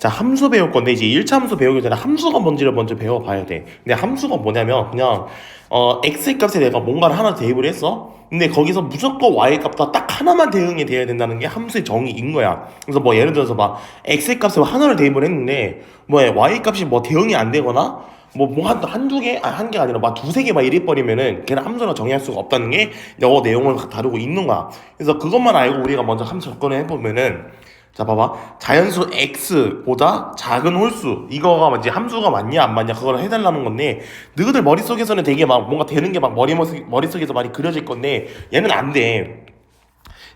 자, 함수 배울 건데 이제 1차 함수 배우기 전에 함수가 뭔지를 먼저 배워봐야 돼. 근데 함수가 뭐냐면 그냥 어 x 값에 내가 뭔가를 하나 대입을 했어. 근데 거기서 무조건 y 값과 딱 하나만 대응이 돼야 된다는 게 함수의 정의인 거야. 그래서 뭐 예를 들어서 막 x 값에 하나를 대입을 했는데 뭐 y 값이 뭐 대응이 안 되거나 뭐뭐한 한두 개, 아니 한 개가 아니라 막 두세 개 막 이래 버리면은 걔는 함수로 정의할 수가 없다는 게 영어 내용을 다루고 있는 거야. 그래서 그것만 알고 우리가 먼저 함수 접근을 해보면은 자 봐봐. 자연수 x보다 작은 홀수. 이거가 이제 함수가 맞냐 안 맞냐 그걸 해달라는 건데 너희들 머릿속에서는 되게 막 뭔가 되는 게 막 머리 머릿속에서 많이 그려질 건데 얘는 안 돼.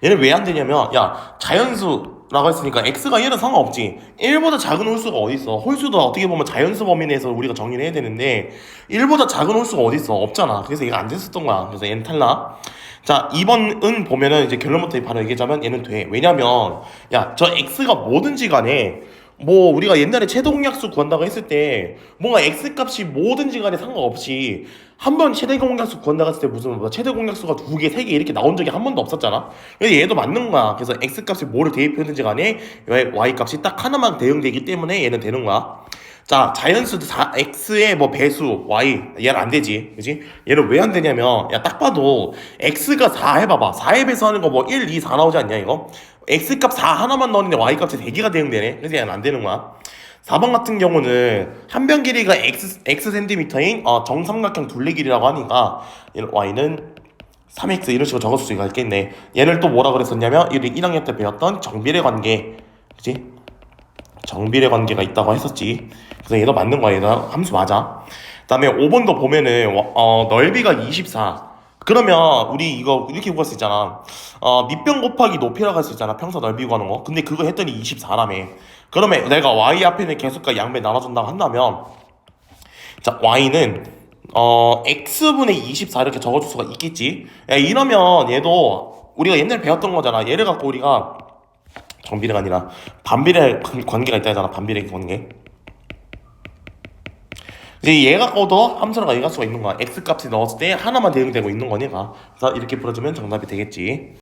얘는 왜 안 되냐면 야 자연수 라고 했으니까 x가 1은 상관없지. 1보다 작은 홀수가 어디 있어? 홀수도 어떻게 보면 자연수 범위 내에서 우리가 정의를 해야 되는데 1보다 작은 홀수가 어디 있어? 없잖아. 그래서 얘가 안 됐었던 거야. 그래서 얘는 탈락 자 2번은 보면은 이제 결론부터 바로 얘기하자면 얘는 돼 왜냐면 야 저 x가 뭐든지 간에 뭐 우리가 옛날에 최대 공약수 구한다고 했을 때 뭔가 x 값이 뭐든지 간에 상관없이 한 번 최대 공약수 구한다고 했을 때 무슨 뭐 최대 공약수가 두 개, 세 개 이렇게 나온 적이 한 번도 없었잖아. 그래서 얘도 맞는 거야. 그래서 x 값이 뭐를 대입했는지 간에 y 값이 딱 하나만 대응되기 때문에 얘는 되는 거야. 자, 자연수 4, x의 뭐 배수 y 얘는 안 되지, 그지? 얘는 왜 안 되냐면 야 딱 봐도 x가 4 해봐봐. 4에 배수하는 거 뭐 1, 2, 4 나오지 않냐 이거? x 값 4 하나만 넣었는데 y 값이 4개가 대응되네. 그래서 얘는 안 되는 거야. 4번 같은 경우는 한 변 길이가 x, x 센티미터인 어, 정삼각형 둘레 길이라고 하니까 y는 3x 이런 식으로 적을 수가 있겠네. 얘를 또 뭐라 그랬었냐면 우리 1학년 때 배웠던 정비례 관계, 그지? 정비례 관계가 있다고 했었지. 그래서 얘도 맞는 거야. 얘도 함수 맞아. 그 다음에 5번도 보면은 어, 넓이가 24. 그러면 우리 이거 이렇게 구할 수 있잖아. 어, 밑변 곱하기 높이라고 할 수 있잖아. 평소 넓이 구하는 거. 근데 그거 했더니 24라며. 그러면 내가 y 앞에 있는 계속과 양배 나눠준다고 한다면 자 y는 어 x분의 24 이렇게 적어줄 수가 있겠지. 야, 이러면 얘도 우리가 옛날에 배웠던 거잖아. 얘를 갖고 우리가 정비례가 아니라 반비례 관- 관계가 있다 하잖아. 반비례 관계. 이제 얘 갖고도 함수를 가져갈 수가 있는 거야. x 값이 넣었을 때 하나만 대응되고 있는 거니까. 그래서 이렇게 풀어주면 정답이 되겠지.